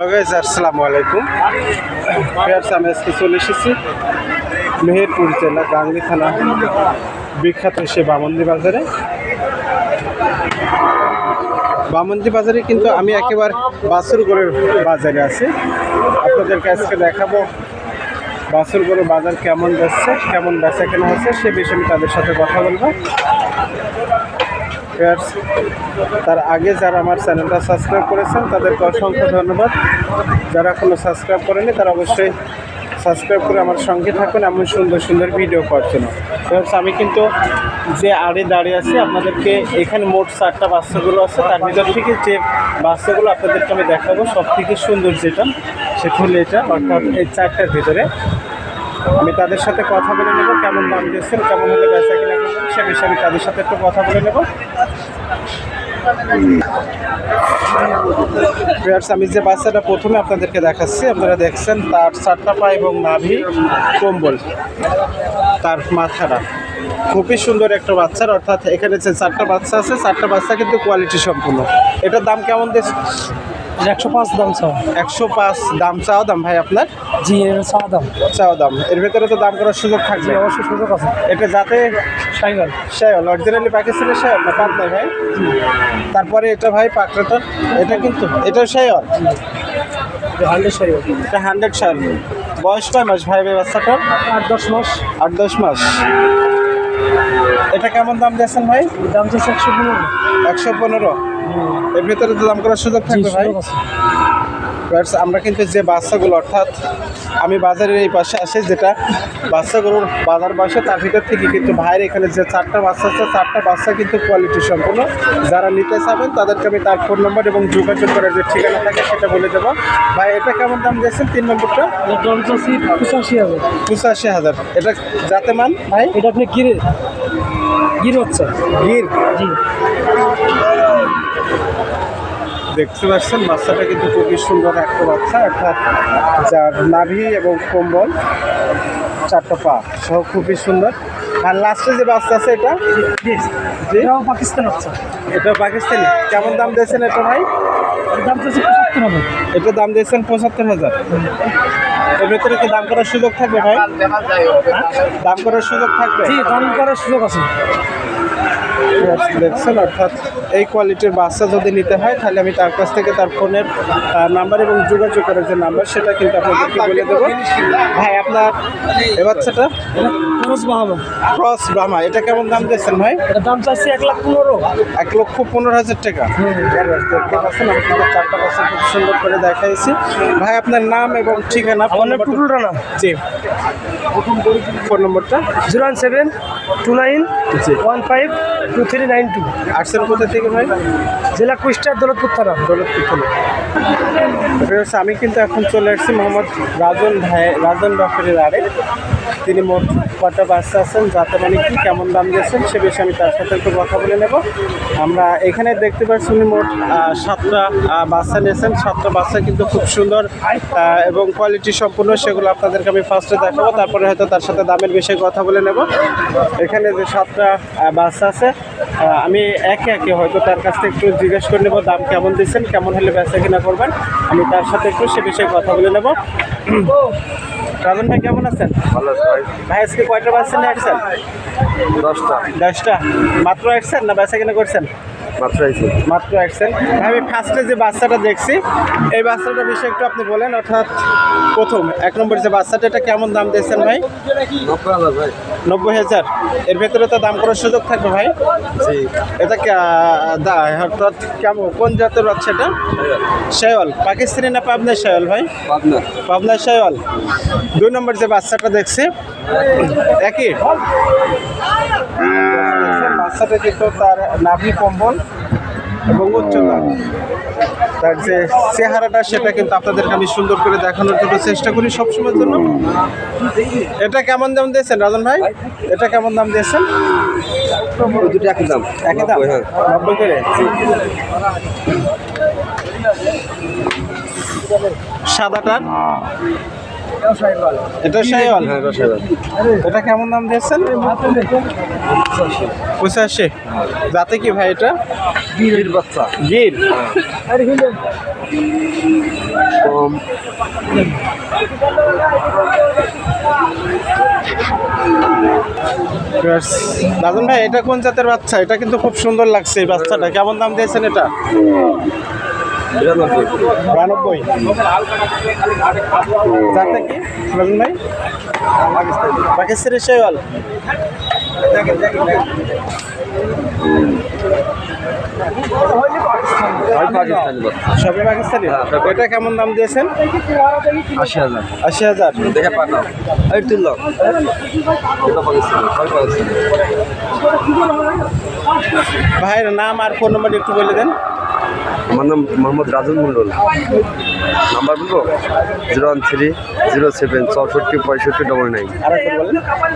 আসসালামু আলাইকুম। আমি আজকে চলে এসেছি মেহেরপুর জেলা গাংলি থানা বিখ্যাত সে বামন্দি বাজারে। বামন্দি বাজারে কিন্তু আমি একেবারে বাসুরগড়ের বাজারে আছি। আপনাদেরকে আজকে দেখাবো বাসুরগড়ের বাজার কেমন যাচ্ছে, কেমন বেচা কেনা হচ্ছে, সে বিষয়ে আমি তাদের সাথে কথা বলব। ভিউয়ার্স, তার আগে যারা আমার চ্যানেলটা সাবস্ক্রাইব করেছেন তাদেরকে অসংখ্য ধন্যবাদ। যারা কোনো সাবস্ক্রাইব করেনি তারা অবশ্যই সাবস্ক্রাইব করে আমার সঙ্গে থাকুন এমন সুন্দর সুন্দর ভিডিও জন্য। ভিউয়ার্স, আমি কিন্তু যে আড়ে দাঁড়িয়ে আছি আপনাদেরকে এখানে মোট চারটা বাচ্চাগুলো আছে। তার ভিতর থেকে যে বাচ্চাগুলো আপনাদেরকে আমি দেখাবো সব থেকে সুন্দর যেটা সেটা হলো এটা অর্থাৎ এই চারটার ভিতরে। আমি তাদের সাথে কথা বলে নেব, কেমন দাম দিচ্ছেন কেমন হলে বেচা কিনা সে বিষয়ে আমি তাদের সাথে একটু কথা বলে নেব। আমি যে বাচ্চাটা প্রথমে আপনাদেরকে দেখাচ্ছি, আপনারা দেখছেন তার চারটা পা এবং নাভি কম্বল, তার মাথাটা। খুবই সুন্দর একটা বাচ্চার, অর্থাৎ এখানে যে চারটা বাচ্চা আছে, চারটা বাচ্চা কিন্তু কোয়ালিটি সম্পূর্ণ। এটার দাম কেমন দিচ্ছে একশো পাঁচ দাম চাও? একশো পাঁচ দাম চাও দাম ভাই আপনার? জি এর চা দাম। চাও দাম। এর ভেতরে তো দাম করার সুযোগ জি থাকবে অবশ্যই সুযোগ আছে। এটা যাতে সাইকেল শায়ল অরিজিনালি পাকিস্তানের শায়ল না পাত নাই ভাই তারপরে এটা ভাই পাকড়াটা এটা কিন্তু এটা শায়ল হান্ড্রেড সাইকেল এটা হান্ড্রেড বয়স কয় মাস ভাই ভাই বাচ্চাটার আট দশ মাস। আট দশ মাস। এটা কেমন দাম দিয়েছেন ভাই? দাম চাচ্ছে একশো পনেরো। একশো পনেরো। এর ভিতরে তো দাম করার সুযোগ থাকবে ভাই। আমরা কিন্তু যে বাচ্চাগুলো অর্থাৎ আমি বাজারের এই পাশে আসি যেটা বাচ্চাগুলোর বাজার পাশে তার ভিতর থেকে কিন্তু ভাইয়ের এখানে যে চারটা বাচ্চা আছে চারটা বাচ্চা কিন্তু কোয়ালিটি সম্পূর্ণ। যারা নিতে চাবেন তাদেরকে আমি তার ফোন নম্বর এবং যোগাযোগ করার যে ঠিকানা থাকে সেটা বলে দেবো। ভাই এটা কেমন দাম দিয়েছেন? তিন নম্বরটা? পঁচাশি হাজার। পঁচাশি হাজার। এটা যাতে মান ভাই? এটা আপনি গিরে গির হচ্ছে গির? জি। দেখতে পাচ্ছেন বাচ্চাটা কিন্তু খুবই সুন্দর একটা বাচ্চা অর্থাৎ যার নাভি এবং কম্বল চারটা পা সহ খুবই সুন্দর। আর লাস্টে যে বাচ্চা আছে এটা? জি। এটাও পাকিস্তান হচ্ছে এটা পাকিস্তানি। কেমন দাম দিয়েছেন এটা ভাই? এটা দাম দিয়েছেন পঁচাত্তর হাজার। এর ভেতরে কি দাম করার সুযোগ থাকবে ভাই? দাম করার সুযোগ থাকবে? জি দাম করার সুযোগ আছে। দেখছেন? অর্থাৎ এই কোয়ালিটির বাচ্চা যদি নিতে হয় তাহলে আমি তার কাছ থেকে তার ফোনের নাম্বার এবং যোগাযোগ করার যে নাম্বার সেটা কিন্তু আপনাদেরকে বলে দেবো। ভাই আপনার এ বাচ্চাটা? এটা খরচ বাহাবো ক্রস ব্রাহ্মা এটা কেমন দাম দিয়েছেন ভাই? এটার দাম চাচ্ছি এক লাখ পনেরো। এক লক্ষ পনেরো হাজার টাকা। দেখতে পাচ্ছেন আমি কিন্তু চারটা বাচ্চা খুব সুন্দর করে দেখাইছি। ভাই আপনার নাম এবং ঠিকানা ফোন আমার নাম জি। ফোন নম্বরটা zero one seven two nine one five two three nine two. আসছেন কোথা থেকে ভাই? জেলা কুষ্টার দৌলতপুর থানা। দৌলতপুর থানা। আমি কিন্তু এখন চলে আসছি মোহাম্মদ রাজন ভাই রাজন ডক্টরের আড়ে। তিনি মোট কটা বাচ্চা আছেন, যাতে মানে কি, কেমন দাম দিয়েছেন, সে বিষয়ে আমি তার সাথে একটু কথা বলে নেব। আমরা এখানে দেখতে পাচ্ছি উনি মোট সাতটা বাচ্চা নিয়েছেন। সাতটা বাচ্চা কিন্তু খুব সুন্দর এবং কোয়ালিটি সম্পূর্ণ সেগুলো আপনাদেরকে আমি ফার্স্টে দেখাবো, তারপরে হয়তো তার সাথে দামের বিষয়ে কথা বলে নেব। এখানে যে সাতটা বাচ্চা আছে আমি একে একে হয়তো তার কাছ থেকে একটু জিজ্ঞেস করে নেব, দাম কেমন দিচ্ছেন কেমন হলে বেচা কিনা করবেন। আমি তার সাথে একটু সে বিষয়ে কথা বলে নেব। রাজন ভাই কেমন আছেন? ভালো ভাই। ভাই আজকে কয়টা বাচ্চা নিয়ে আসছেন? দশটা। দশটা। মাত্র আসছেন না বেচা কিনা করছেন? মাত্র আইছি মাত্র আসছেন আমি ফার্স্টে যে বাচ্চাটা দেখছি এই বাচ্চাটার বিষয়ে একটু আপনি বলেন অর্থাৎ প্রথম এক নম্বর যে বাচ্চাটা এটা কেমন দাম দিয়েছেন ভাই? নব্বই হাজার। এর ভেতরে তো দাম করার সুযোগ থাকবে ভাই? জি। এটা দা অর্থাৎ কেমন কোন জাতের বাচ্চা এটা? শেওয়াল পাকিস্তানি না পাবনা শেওয়াল ভাই? পাবনা। পাবনা শেওয়াল দুই নম্বর যে বাচ্চাটা দেখছি একই? বাচ্চাটা কিন্তু তার নাভি কম্বল এবং উচ্চতা তার যে চেহারাটা সেটা কিন্তু আপনাদেরকে আমি সুন্দর করে দেখানোর জন্য চেষ্টা করি সবসময়ের জন্য। এটা কেমন দাম দিয়েছেন রাজন ভাই? এটা কেমন দাম দিয়েছেন? দুটো একই দাম। একই দাম? নব্বই, হ্যাঁ। নব্বই করে? সাদাটার এটা শাহিওয়াল? হ্যাঁ এটা কেমন দাম দিয়েছেন? পঁচাশি যাতে কি ভাই এটা? গির? বাচ্চা। গির রাজন ভাই এটা কোন জাতের বাচ্চা? এটা কিন্তু খুব সুন্দর লাগছে এই বাচ্চাটা। কেমন দাম দিয়েছেন এটা? বিরানব্বই। জাতটা কি? রাজন ভাই? পাকিস্তানি শেওয়াল। সবই পাকিস্তানি? হ্যাঁ, এটা কেমন দাম দিয়েছেন? আশি হাজার। আশি হাজার? দেখে পাঠাও। এই তুলল। ভাইয়ের নাম আর ফোন নম্বর একটু বলে দেন। আমার নাম মোহাম্মদ রাজুল মন্ডল নাম্বার বলব? Zero one three zero seven চৌষট্টি পঁয়ষট্টি double nine.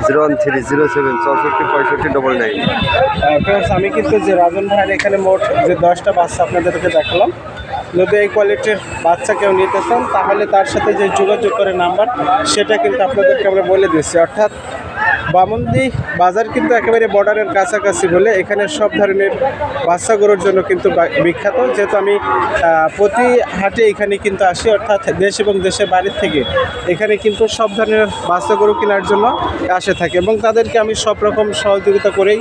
Zero one three zero seven চৌষট্টি পঁয়ষট্টি ডবল নাইন। আমি কিন্তু যে রাজন ভাইয়ের এখানে মোট যে দশটা বাচ্চা আপনাদেরকে দেখালাম, যদি এই কোয়ালিটির বাচ্চা কেউ নিতে চান, তাহলে তার সাথে যে যোগাযোগ করে নাম্বার, সেটা কিন্তু আপনাদেরকে আমরা বলে দিচ্ছি অর্থাৎ বামন্দি বাজার কিন্তু একেবারে বর্ডারের কাছাকাছি বলে এখানে সব ধরনের বাচ্চা গরুর জন্য কিন্তু বিখ্যাত। যেহেতু আমি প্রতি হাটে এখানে কিন্তু আসি, অর্থাৎ দেশ এবং দেশের বাড়ির থেকে এখানে কিন্তু সব ধরনের বাচ্চা গরু কেনার জন্য আসে থাকে এবং তাদেরকে আমি সব রকম সহযোগিতা করেই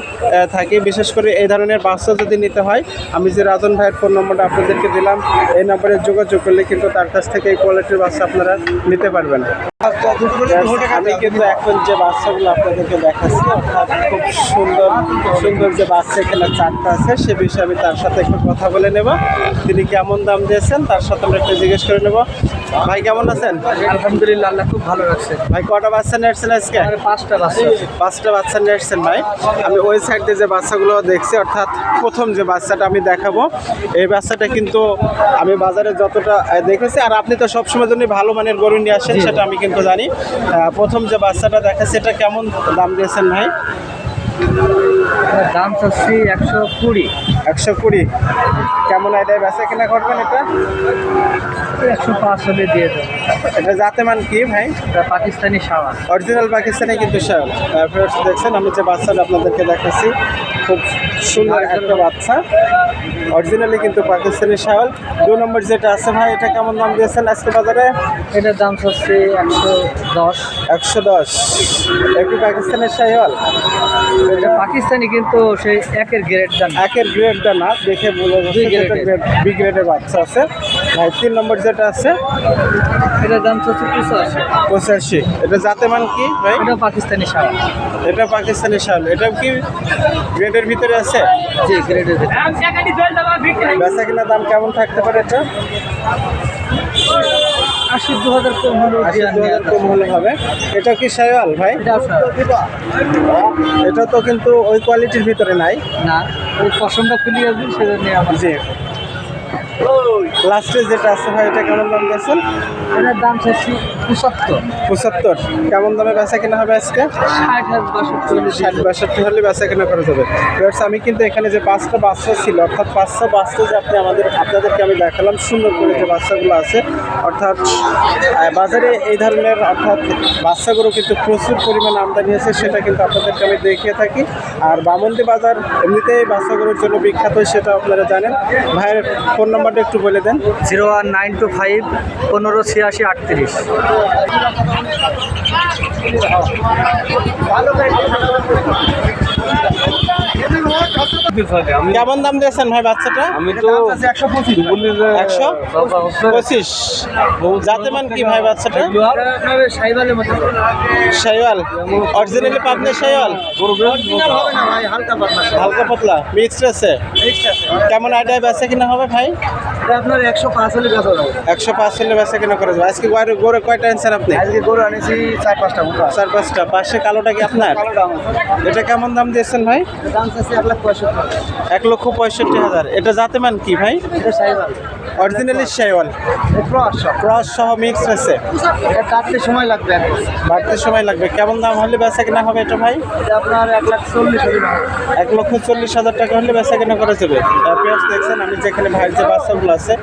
থাকি। বিশেষ করে এই ধরনের বাচ্চা যদি নিতে হয়, আমি যে রাজন ভাইয়ের ফোন নম্বরটা আপনাদেরকে দিলাম, এই নম্বরে যোগাযোগ করলে কিন্তু তার কাছ থেকে এই কোয়ালিটির বাচ্চা আপনারা নিতে পারবেন। আমি কিন্তু এখন যে বাচ্চাগুলো আপনাদেরকে দেখাচ্ছি, অর্থাৎ খুব সুন্দর সুন্দর যে বাচ্চা এখানে চারটা আছে, সে বিষয়ে আমি তার সাথে একটু কথা বলে নেব। তিনি কেমন দাম দিয়েছেন, তার সাথে আমরা একটু জিজ্ঞেস করে নেব। ভাই কেমন আছেন? আলহামদুলিল্লাহ আল্লাহ খুব ভালো রাখছে। ভাই কটা বাচ্চা নিয়েছেন আজকে? পাঁচটা বাচ্চা পাঁচটা বাচ্চা নিয়ে ভাই। আমি ওই সাইড যে বাচ্চাগুলো দেখছি অর্থাৎ প্রথম যে বাচ্চাটা আমি দেখাবো এই বাচ্চাটা কিন্তু আমি বাজারে যতটা দেখেছি আর আপনি তো সবসময় জন্য ভালো মানের গরু নিয়ে আসেন সেটা আমি কিন্তু জানি। প্রথম যে বাচ্চাটা দেখা সেটা কেমন দাম দিয়েছেন ভাই? দাম চাচ্ছি একশো কুড়ি। একশো কুড়ি। কেমন আইডিয়া বেচা কেনা করবেন এটা? একশো পাঁচ হলে দিয়ে দেবো। এটা জাতে মান কি ভাই? এটা পাকিস্তানি সাওয়া অরিজিনাল পাকিস্তানি কিন্তু ফেরত দেখছেন আমি যে বাচ্চাটা আপনাদেরকে দেখাচ্ছি খুব সুন্দর একটা বাচ্চা। অরিজিনালি কিন্তু পাকিস্তানি শাওয়াল দু নম্বর যেটা আছে ভাই এটা কেমন দাম দিয়েছেন আজকে বাজারে? এটার দাম চাচ্ছি একশো দশ। একশো দশ। একটু পাকিস্তানের শাহিওয়াল এটা পাকিস্তানি কিন্তু সেই একের গ্রেড দাম। একের গ্রেডটা না দেখে বোঝা যাচ্ছে। গ্রেড বি গ্রেডের বাচ্চা আছে। ভাই তিন নম্বর যেটা আছে এটার দাম চাচ্ছি পঁচাশি। পঁচাশি। এটা জাতে মান কি ভাই? এটা পাকিস্তানি সাওয়া এটা পাকিস্তানি শাল। এটা কি গ্রেডের ভিতরে আছে? জি গ্রেডের বেচা কিনা দাম কেমন থাকতে পারে এটা? আশি দু হাজার কম হলো আশি দু হাজার কম হলে হবে। এটা কি শায়াল ভাই? এটা তো কিন্তু ওই কোয়ালিটির ভিতরে নাই। না ওই পছন্দ খুলি আসবে সেজন্য আমার জি। লাস্টে যেটা আছে ভাই এটা কেমন দাম দিয়েছেন? এটার দাম চাচ্ছি পঁচাত্তর। পঁচাত্তর। কেমন দামে বেচা কেনা হবে আজকে? ষাট বাষট্টি। হলে বেচা কেনা করা যাবে। Viewers, আমি কিন্তু এখানে যে পাঁচটা বাচ্চা ছিল অর্থাৎ পাঁচটা বাচ্চা যে আপনি আমাদের আপনাদেরকে আমি দেখালাম সুন্দর করে যে বাচ্চাগুলো আছে। অর্থাৎ বাজারে এই ধরনের অর্থাৎ বাচ্চাগুলো কিন্তু প্রচুর পরিমাণ আমদানি আছে সেটা কিন্তু আপনাদেরকে আমি দেখিয়ে থাকি। আর বামন্দি বাজার এমনিতেই বাচ্চাগুলোর জন্য বিখ্যাত সেটা আপনারা জানেন। ভাইয়ের ফোন নাম্বারটা একটু বলে দেন। Zero one nine two five পনেরো ছিয়াশি আটত্রিশ। কেমন দাম দিয়েছেন ভাই বাচ্চাটা? আমি তো একশো পঁচিশ। একশো পঁচিশ। যাতে মান কি ভাই বাচ্চাটা? আপনার শাইওয়াল অরিজিনালি পাবনা শাইওয়াল হবে না ভাই হালকা পাতলা। হালকা পাতলা। মিক্সড আছে। কেমন আইডিয়া বেচা কিনা হবে ভাই? এটা আপনার একশো পাঁচ হলে বেচা যাবে। একশো পাঁচ হলে বেচা কিনা করে যাবে। আজকে গরু গরু কয়টা আনছেন আপনি? আজকে গরু আনেছি চার পাঁচটা চার পাঁচটা। পাশে কালোটা কি আপনার? এটা কেমন দাম দিয়েছেন ভাই? দাম চাচ্ছি এক লাখ পঁয়ষট্টি এক লক্ষ পঁয়ষট্টি হাজার। এটা জাতে মান কি ভাই? এটা অরিজিনালি শাইওয়াল ক্রস ক্রস সহ মিক্স আছে এটা কাটতে সময় লাগবে বাড়তে সময় লাগবে। কেমন দাম হলে বেচা কিনা হবে এটা ভাই? এটা আপনার এক লাখ চল্লিশ এক লক্ষ চল্লিশ হাজার টাকা হলে বেচা কেনা করা যাবে। দেখছেন আমি যেখানে ভাইয়ের যে বাচ্চাগুলো আছে।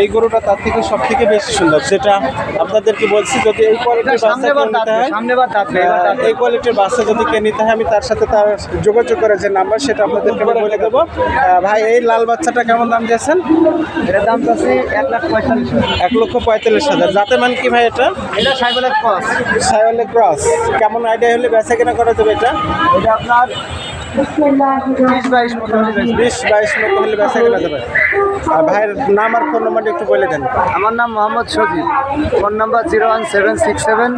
এই গরুটা তার থেকে সব থেকে বেশি সুন্দর যেটা আপনাদেরকে বলছি যদি এই কোয়ালিটির বাচ্চা নিতে হয়। এই কোয়ালিটির বাচ্চা যদি কে নিতে হয় আমি তার সাথে তার যোগাযোগ করে যে নাম্বার সেটা আপনাদেরকে বলে দেবো। ভাই এই লাল বাচ্চাটা কেমন দাম দিয়েছেন? এটার দাম এক লাখ পঁয়তাল্লিশ এক লক্ষ পঁয়তাল্লিশ হাজার। যাতে মান কি ভাই এটা? এটা ক্রস। সায়লে ক্রস। কেমন আইডিয়া হলে বেচা কেনা করা যাবে এটা? এটা আপনার বিশ বাইশ বিশ বাইশ মতো হলে বেচা কেনা যাবে আর ভাইয়ের নাম আর ফোন নাম্বারটা একটু বলে দেন। আমার নাম Mohammad Sajib. Phone number zero one seven six seven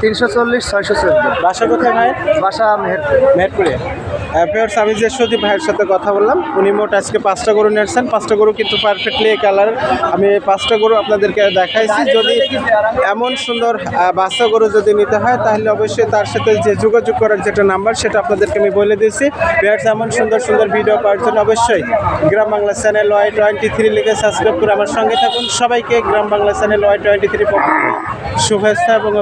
তিনশো চল্লিশ ছয়শো চোদ্দ। বাসা কোথায় ভাই? বাসা মেহেরপুর। মেহেরপুরে। ফেরস আমি যে ভাইয়ের সাথে কথা বললাম, উনি মোট আজকে পাঁচটা গরু নিয়েছেন পাঁচটা গরু কিন্তু পারফেক্টলি এই কালার আমি পাঁচটা গরু আপনাদেরকে দেখাইছি। যদি এমন সুন্দর বাচ্চা গরু যদি নিতে হয়, তাহলে অবশ্যই তার সাথে যে যোগাযোগ করার যেটা নাম্বার সেটা আপনাদেরকে আমি বলে দিয়েছি। ফেরস এমন সুন্দর সুন্দর ভিডিও পাওয়ার জন্য অবশ্যই Gram Bangla channel Y twenty three লিখে সাবস্ক্রাইব করে আমার সঙ্গে থাকুন। সবাইকে Gram Bangla channel Y twenty three শুভেচ্ছা এবং